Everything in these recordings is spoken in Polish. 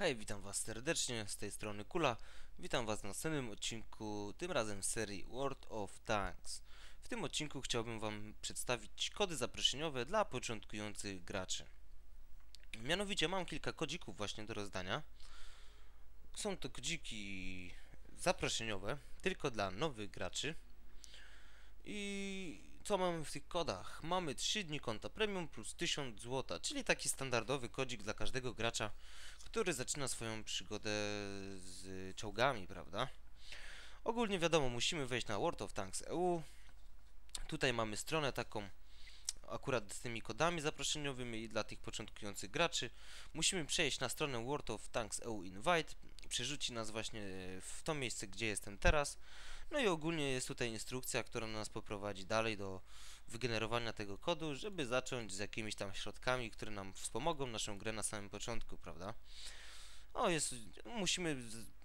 Hej, witam was serdecznie, z tej strony Kula. Witam was w następnym odcinku, tym razem serii World of Tanks. W tym odcinku chciałbym wam przedstawić kody zaproszeniowe dla początkujących graczy. Mianowicie mam kilka kodzików właśnie do rozdania. Są to kodziki zaproszeniowe, tylko dla nowych graczy. I co mamy w tych kodach? Mamy 3 dni konta premium plus 1000 zł, czyli taki standardowy kodzik dla każdego gracza, który zaczyna swoją przygodę z czołgami, prawda? Ogólnie wiadomo, musimy wejść na World of Tanks EU. Tutaj mamy stronę taką akurat z tymi kodami zaproszeniowymi i dla tych początkujących graczy. Musimy przejść na stronę World of Tanks EU Invite, przerzuci nas właśnie w to miejsce, gdzie jestem teraz. No i ogólnie jest tutaj instrukcja, która nas poprowadzi dalej do wygenerowania tego kodu, żeby zacząć z jakimiś tam środkami, które nam wspomogą naszą grę na samym początku, prawda? O, jest, musimy,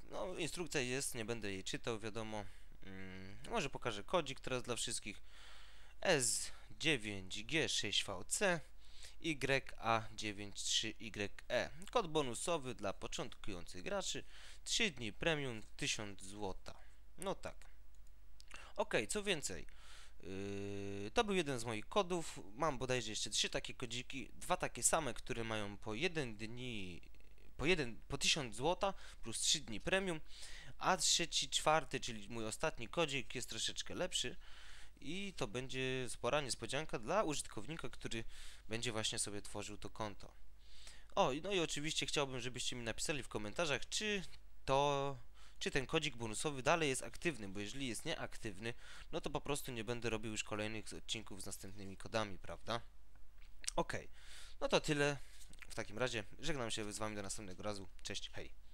no instrukcja jest, nie będę jej czytał, wiadomo. Mm, może pokażę kodzik teraz dla wszystkich. S9G6VC YA93YE. Kod bonusowy dla początkujących graczy. 3 dni premium 1000 zł. No tak. Ok, co więcej. Yy, to był jeden z moich kodów. Mam bodajże jeszcze trzy takie kodziki. Dwa takie same, które mają po 1 dni, po, jeden, po 1000 zł plus 3 dni premium. A trzeci, czwarty, czyli mój ostatni kodzik jest troszeczkę lepszy i to będzie spora niespodzianka dla użytkownika, który będzie właśnie sobie tworzył to konto. O, no i oczywiście chciałbym, żebyście mi napisali w komentarzach, czy to, czy ten kodzik bonusowy dalej jest aktywny, bo jeżeli jest nieaktywny, no to po prostu nie będę robił już kolejnych odcinków z następnymi kodami, prawda? Ok, no to tyle. W takim razie żegnam się z Wami do następnego razu. Cześć, hej.